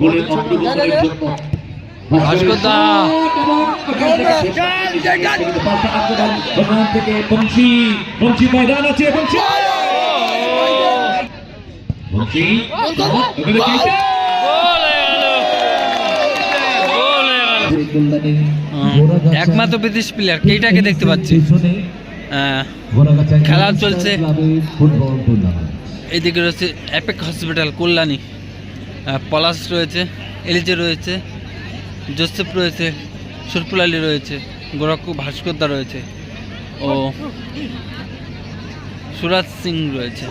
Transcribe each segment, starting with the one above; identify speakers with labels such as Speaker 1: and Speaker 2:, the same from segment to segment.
Speaker 1: গোলের অগ্রগতির জন্য।
Speaker 2: ভাস্করদা।
Speaker 1: ওখান থেকে বংশী বংশী ময়দান আছে বংশী। বংশী ওখানে তিনটা।
Speaker 2: গোল হয়ে গেল গোল হয়ে গেল
Speaker 1: কল্যাণে
Speaker 2: একমাত্র বিদেশ প্লেয়ার কেইটাকে দেখতে পাচ্ছি? আহ,
Speaker 1: খেলা
Speaker 2: চলছে। এইদিকে রয়েছে অ্যাপেক হসপিটাল কল্যাণী। পলাশ রয়েছে এলিজে রয়েছে জোসেফ রয়েছে সুরপুল আলী রয়েছে গোরক্ষ ভাস্করদা রয়েছে ও সুরাজ সিং রয়েছে।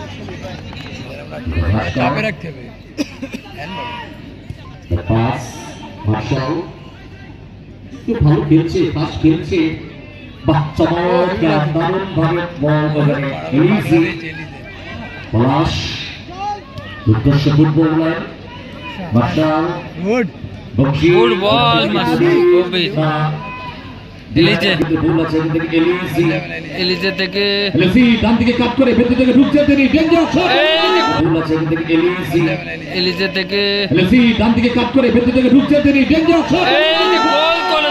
Speaker 1: পাস মার্শাল একটু ভালো খেলছে পাস খেলছে বাহ দারুণ ভাবে বল পলাশ উদ্দেশ্য ফুটবল
Speaker 2: Good. ball, মার্শাল, খুবই।
Speaker 1: না,
Speaker 2: এলিজে।
Speaker 1: এলিজি
Speaker 2: থেকে
Speaker 1: এলিজি। ডান দিকে কাট করে ভেতর থেকে ঢুকছে তিনি ডেঞ্জার শট এলিজি।
Speaker 2: থেকে
Speaker 1: এলিজি ডান দিকে কাট করে ভেতর থেকে ঢুকছে তিনি ডেঞ্জার শট
Speaker 2: গোল করে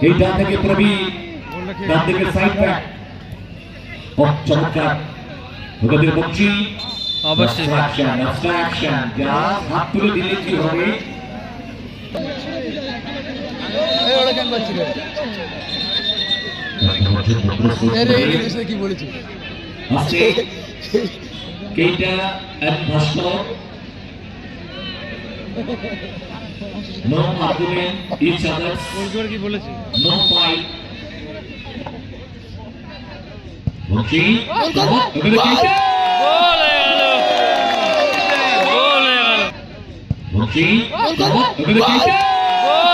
Speaker 1: কেইটা থেকে প্রবীণ ডান দিকে সাইড ব্যাক চমৎকার। ওখান বক্সি
Speaker 2: অবশ্যই।
Speaker 1: অ্যাকশন অ্যাকশন যা হাত তুলে দিলে কি হবে? আসছে। কেইটা? এক ভাস্কর।
Speaker 2: কি বলেছে
Speaker 1: কেইটা
Speaker 2: গেল গোল হয়ে গেল
Speaker 1: বলছি? ওখানে Okay,
Speaker 2: গোল হয়ে গেল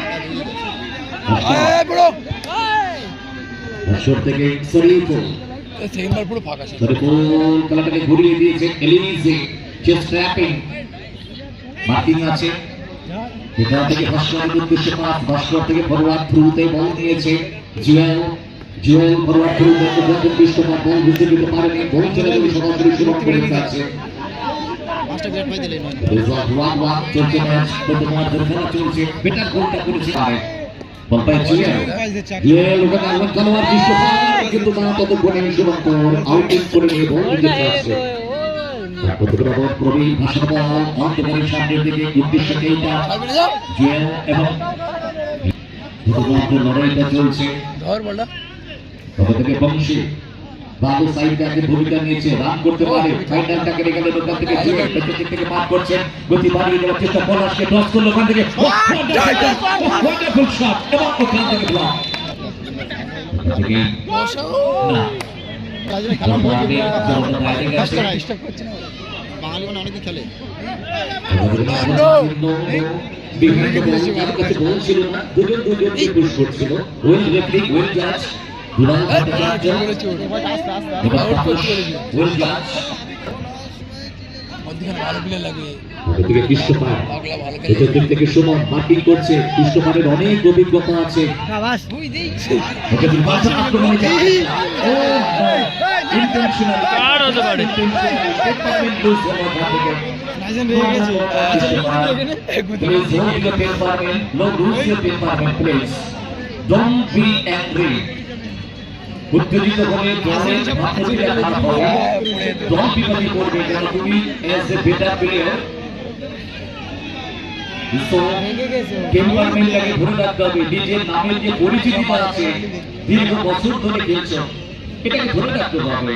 Speaker 1: থেকে শরীফুল শরীফুল খেলাটাকে ঘুরিয়ে দিয়েছে এলিমিজে চেস্ট ট্র্যাপিং মার্কিং আছে। এখান থেকে ভাস্করের উদ্দেশ্যে পাস ভাস্কর থেকে ফরওয়ার্ড থ্রুতে বল নিয়েছে জুয়েল। জুয়েল ফরওয়ার্ড থ্রুতে উদ্বোধন বিশ্বকাপ বল বুঝতে দিতে পারেনি। বল চলে গেলে সরাসরি সুরক্ষা করে আছে রেজাল্ট ওয়ান ওয়ান চলছে ম্যাচ বর্তমান চলছে। বেটার গোলটা করেছে বল পায় জুয়েল জুয়েল ওখানে আগুন খেলোয়াড় বিশ্বকাপ কিন্তু না ততক্ষণে সীমান্তর আউটিং করে নিয়ে বল নিতে আসছে প্রতিটা বল প্রবীণ ভাষা বল অন্তরের সামনের দিকে উদ্দেশ্য এইটা জুয়েল এবং লড়াইটা চলছে। তবে থেকে বংশী। বাবু সাইডটাকে ভূমিকা নিয়েছে রান করতে পারে। ফাইনালটাকে রেখে গেল ওখান থেকে পেছন দিক থেকে পাস করছেন গতি বাড়িয়ে দেওয়ার চেষ্টা পলাশকে ক্রস করল ওখান থেকে। ওয়ান্ডারফুল শট এবং ওখান থেকে ব্লক বিভিন্ন কাছে ছিল না। দুজন দুজনকে পুশ করছিল ওয়েল রেফারি ওয়েল জাজ দুলাল ভট্টাচার্য এবার তাপস ওয়েল জাজ ওদের থেকে কৃষ্ণপাল ভেতর দিক থেকে সুমন অনেক অভিজ্ঞতা আছে. উত্তেজিত হলে দলের মাধ্যমে খারাপ হবে দল বিপদে পড়বে কারণ তুমি এজ এ বেটার প্লেয়ার টেম্পারমেন্টটাকে ধরে রাখতে হবে। নিজের নামের যে পরিচিতিটা আছে। দীর্ঘ বছর ধরে খেলছ। এটাকে ধরে রাখতে হবে।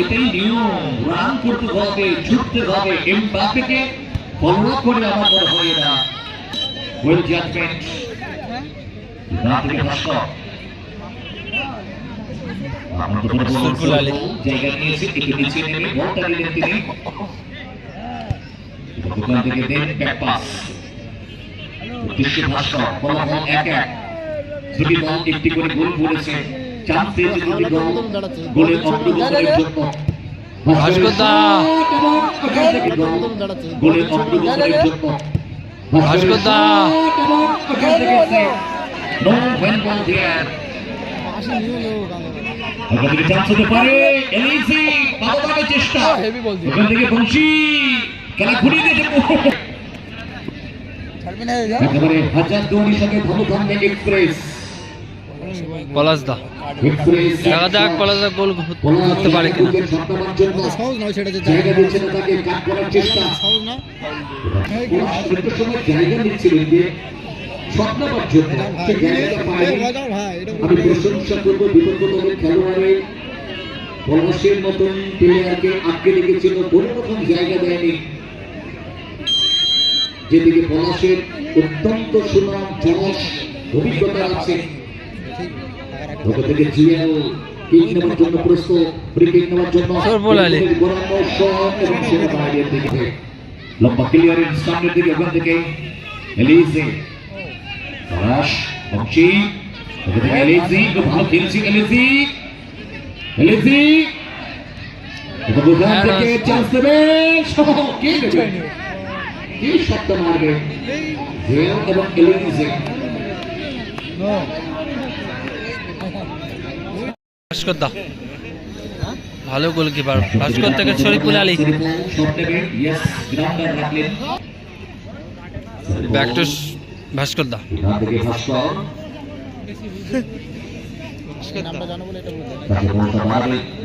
Speaker 1: এটাই নিয়ম। রান করতে হবে ছুটতে হবে। এমবাপ্পেকে ফলো করে আমার মনে হয় না ওয়েল জাজমেন্ট। জায়গা নিয়েছে একটু নিচে নেমে বলটা নিলেন তিনি। দোকান থেকে দেন ব্যাক পাস। দৃশ্যে ভাস্কর ফলাফল এক এক। দুটি দল একটি করে গোল করেছে চান্স পেয়েছে দুটি দল গোলের অগ্রগতির জন্য
Speaker 2: ভাস্কর দা।
Speaker 1: গোলের অগ্রগতির জন্য নো ওয়েন বল হিয়ার চান্স হতে পারে এলিসি বাবাকে চেষ্টা।
Speaker 3: হেভি
Speaker 1: ওখান থেকে বংশী খেলা ঘুরিয়ে দিয়েছে। একেবারে হাজার এক্সপ্রেস
Speaker 2: দেখা যাক পলাশ গোল করতে পারে কিনা।
Speaker 3: সহজ নয় সেটা যে
Speaker 1: জায়গা দিচ্ছে না তাকে কাট করার চেষ্টা।
Speaker 3: সহজ না
Speaker 1: একটা সময় জায়গা দিচ্ছিলেন যে স্বপ্নবার জন্য সে জায়গাটা পায়নি।
Speaker 3: ভাই এটা
Speaker 1: আমি প্রশংসা করব বিগত দলের খেলোয়াড়ের পলাশের মতন প্লেয়ারকে আটকে রেখেছিল কোনো রকম জায়গা দেয়নি। যেদিকে পলাশের অত্যন্ত সুনাম জনস অভিজ্ঞতা আছে। ওখান থেকে জিএল কিক নেওয়ার জন্য প্রস্তুত ফ্রি কিক নেওয়ার জন্য।
Speaker 2: সরবল আলী।
Speaker 1: গোরাম্য শট এবং সেটা দিকে। লম্বা ক্লিয়ারেন্স সামনের দিকে ওখান থেকে এলিজে। পলাশ বংশী। ওখান থেকে এলিজি ভালো খেলছি এলিজি। এলিজি। ওখান থেকে চান্স দেবে। কে দেবে? কি শব্দ মারবে। এবং এলিজে
Speaker 2: ভাস্কর দা। ভালো গোলকিপার। ভাস্কর থেকে
Speaker 3: Shariful
Speaker 1: Ali. Back to Bhaskar da.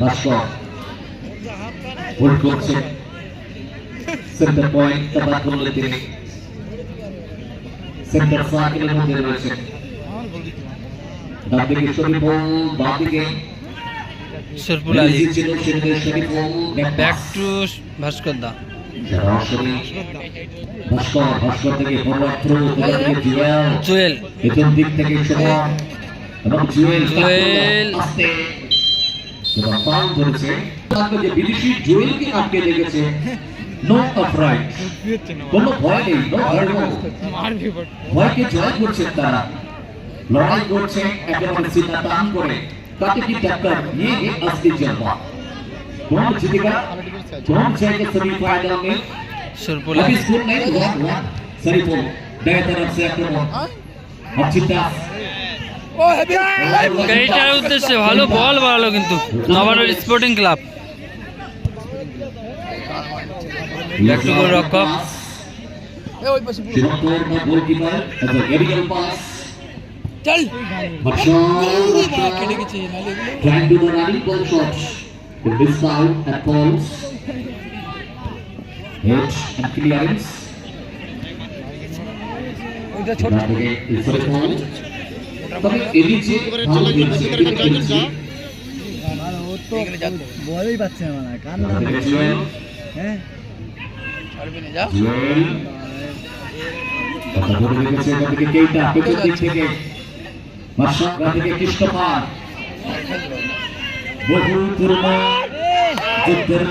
Speaker 1: Bhaskar centre point তাবাদ করলেন তিনি সেন্টার সার্কেলের মধ্যে রয়েছে ডান দিকে শরীফুল বাঁ দিকে
Speaker 2: শরীফুল আলী ব্যাক টু ভাস্কর দা
Speaker 1: ভাস্কর ভাস্কর থেকে ফরওয়ার্ড থ্রো জুয়েল পেছন দিক থেকে সুমন এবং জুয়েল
Speaker 2: জুয়েল।
Speaker 1: আস্তে এবং পাল ধরেছে যে বিদেশি জুয়েলকে আটকে লেগেছে নো অফরাইট
Speaker 3: হচ্ছে না
Speaker 1: কোনো ভয় নেই নো ভয় নেই।
Speaker 3: মারবি বাট
Speaker 1: ভয়কে জয় করছেন তারা লড়াই করছে একেবারে সিধা টান করে তাতে কি टक्कर ये है असली जलवा कौन जीतेगा कौन जाएगा सेमीफाइनल में
Speaker 2: শরীফুল
Speaker 1: अभी
Speaker 2: আলী
Speaker 1: स्कोर नहीं हुआ हुआ सरीफुल दाएं तरफ से आक्रमण अचिता
Speaker 2: এইটার উদ্দেশ্যে ভালো বল বাড়ালো কিন্তু নবান্নর স্পোর্টিং ক্লাব রক্ষক
Speaker 1: Shirokor na goalkeeper as a vertical pass. Marshall trying to the running ball shot. It missed out at Pauls. Hit and clearance. এখান থেকে উপরে বল। তবে এদিকে ভালো খেলছে, এদিকে খেলছে।
Speaker 3: বলই পাচ্ছে না মানে কান
Speaker 1: এখান থেকে জুয়েল,
Speaker 3: হ্যাঁ
Speaker 1: থেকে। মার্শাল্লাহ থেকে কৃষ্ণপাল বহু পুরনো যুদ্ধের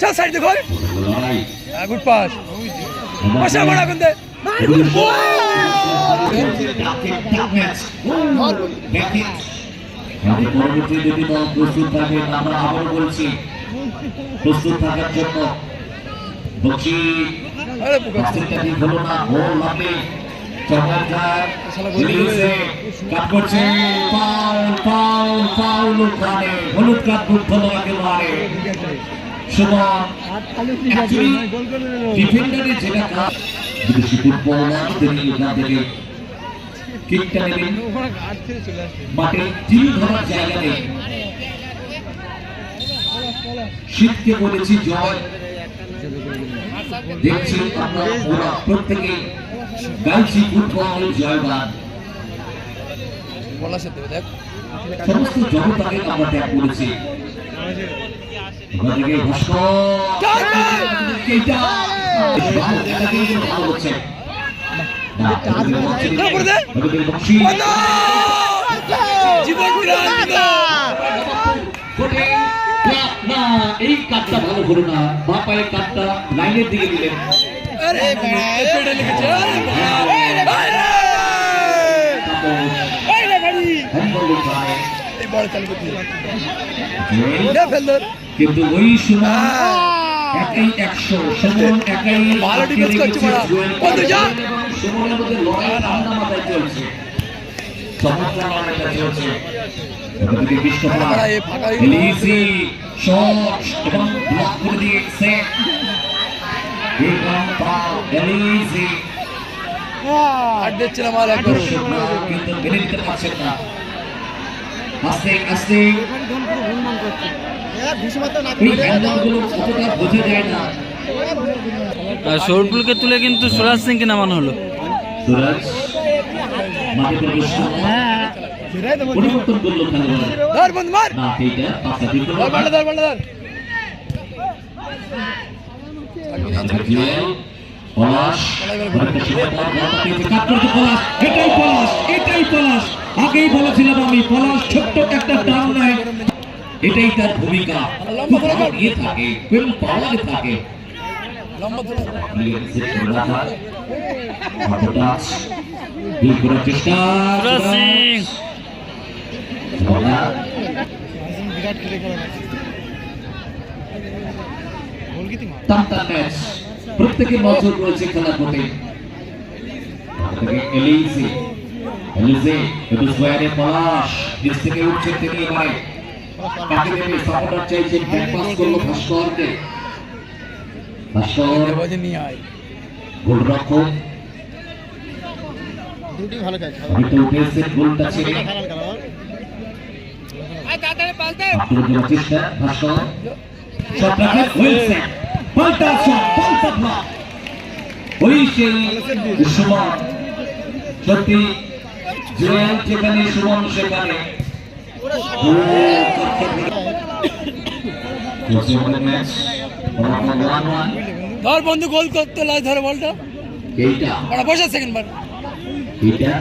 Speaker 2: চল সাইড দেখো
Speaker 1: লড়াই
Speaker 2: গুড পাস। পাশে বড় কোন দে।
Speaker 1: আমাদের পরবর্তী যদি দল প্রস্তুত থাকে আমরা আবার বলছি, প্রস্তুত থাকার জন্য বলছি
Speaker 2: আরে বুকা
Speaker 1: বাস্কেটটা ঠিক হলো না গোল হবে চমৎকার কাট করছে। হলুদ কার্ড বুট হলো একেবারে সুমন যেটা কিকটা নেবেন মাঠে তিল ধরার জায়গা নেই। শীতকে বলেছি জয় দেখছি আমরা প্রত্যেকে গাইছি ফুটবল জয়গান সমস্ত জগৎটাকে আমরা ত্যাগ করেছি। ভালো হচ্ছে এই কাপটা ভালো হলো না। বা পায়ের লাইনের দিকে দিলেন জুয়েল
Speaker 2: দে ফেলদর
Speaker 1: কিন্তু ওই সময় একাই একশো সুমন একাই
Speaker 2: ভালো defense করছে বড়া। বন্ধু যা।
Speaker 1: সুমনের মধ্যে লড়াই ঠান্ডা মাথায় চলছে চমৎকার লড়াইটা চলছে
Speaker 2: হয়ে গেল।
Speaker 1: এলিজি, শট এবং ব্লক করে দিয়েছে এলিজি।
Speaker 2: আট দিচ্ছিলাম আর একবার
Speaker 1: কিন্তু নিতে পারছেন না আস্তে আস্তে এই হ্যান্ডবলগুলো অতটা বোঝা যায় না
Speaker 2: সৌরপুলকে তুলে কিন্তু সুরাজ সিংকে নামানো হলো।
Speaker 1: সুরাজ। পরিবর্তন করল খেলোয়াড়। এটাই পলাশ এটাই পলাশ। আগেই বলেছিলাম আমি পলাশ ছোট্ট একটা টান নেয় এটাই তার ভূমিকা। খুব ভালো ইয়ে থাকে খুব পাওয়ার থাকে।
Speaker 2: লম্বা ধরে
Speaker 1: দূর করার চেষ্টা।
Speaker 2: সুরাজ সিং।
Speaker 1: বলা টানটান ম্যাচ। প্রত্যেকের নজর রয়েছে খেলার প্রতি এলিজে এলিজে একটু সোয়ারে পলাশ নিচ থেকে উঠছেন তিনি এবারে। কাকে দেবে সাপোর্টার চাইছেন ব্যাক পাস করল ভাস্করকে। ভাস্কর
Speaker 2: বাজে নিয়ে আয়
Speaker 1: গোলরক্ষক
Speaker 3: দুটি ভালো কাজ
Speaker 1: অনেকটা উঠেছেন গোলটা ছেড়ে আক্রমণ চেষ্টা ভাস্কর? Shot Wilson. পাল্টা শট পাল্টা ব্লক ওই সেই সুমন। সত্যি জুয়েল যেখানে সুমন সেখানে।
Speaker 2: ধর বন্ধু গোল করতে লাই ধরে বলটা।
Speaker 1: এইটা।
Speaker 2: বসে সেকেন্ড বার। এটা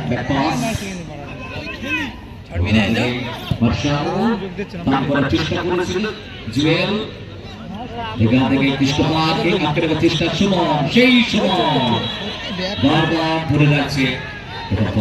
Speaker 1: এখান থেকে চেষ্টা সুমন সেই সুমন। বারবার ধরে রাখছে। এইটা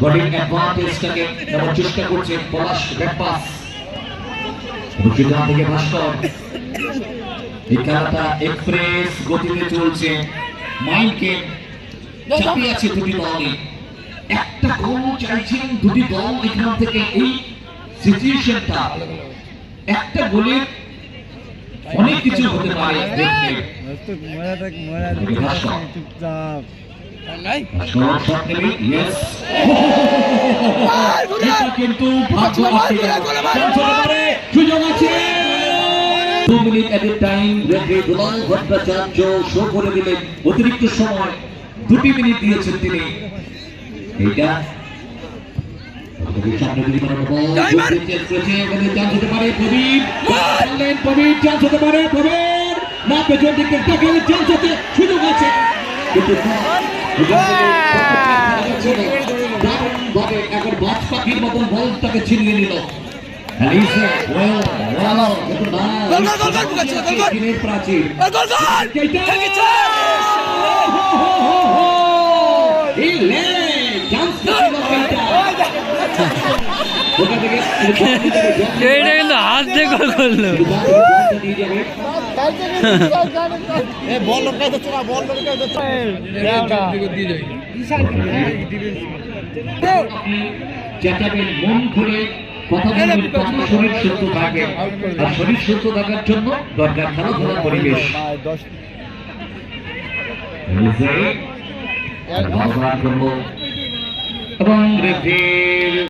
Speaker 1: বডিং অ্যাডভান্টেজটাকে নেওয়ার চেষ্টা করছে পলাশ ব্যাক পাস সেখান থেকে ভাস্কর এই খেলাটা এক্সপ্রেস গতিতে চলছে মাইন্ডকে চাপিয়ে দুটি দলই একটা গোল চাইছেন দুটি দল এখান থেকে এই সিচুয়েশনটা একটা গোলে অনেক কিছু হতে পারে ভাস্কর। কিন্তু সুযোগ আছে দু minute at time referee Dulal Bhattacharya show করে দিলেন অতিরিক্ত সময় দুটি মিনিট দিয়েছেন তিনি এইটা সুযোগ আছে কিন্তু এখন বাজ পাখির মতন বলটাকে ছিনিয়ে নিল। এইটা- হো, হো, হো, হো। এই লে, chance টা ছিল এইটা। ওখান থেকে ওখান থেকে জল-
Speaker 2: এইটা কিন্তু হাত গোল করল।
Speaker 1: চেঁচাবেন মন খুলে কথা বলবেন শরীর সুস্থ থাকে আর শরীর সুস্থ থাকার জন্য দরকার খেলাধুলার পরিবেশ এবং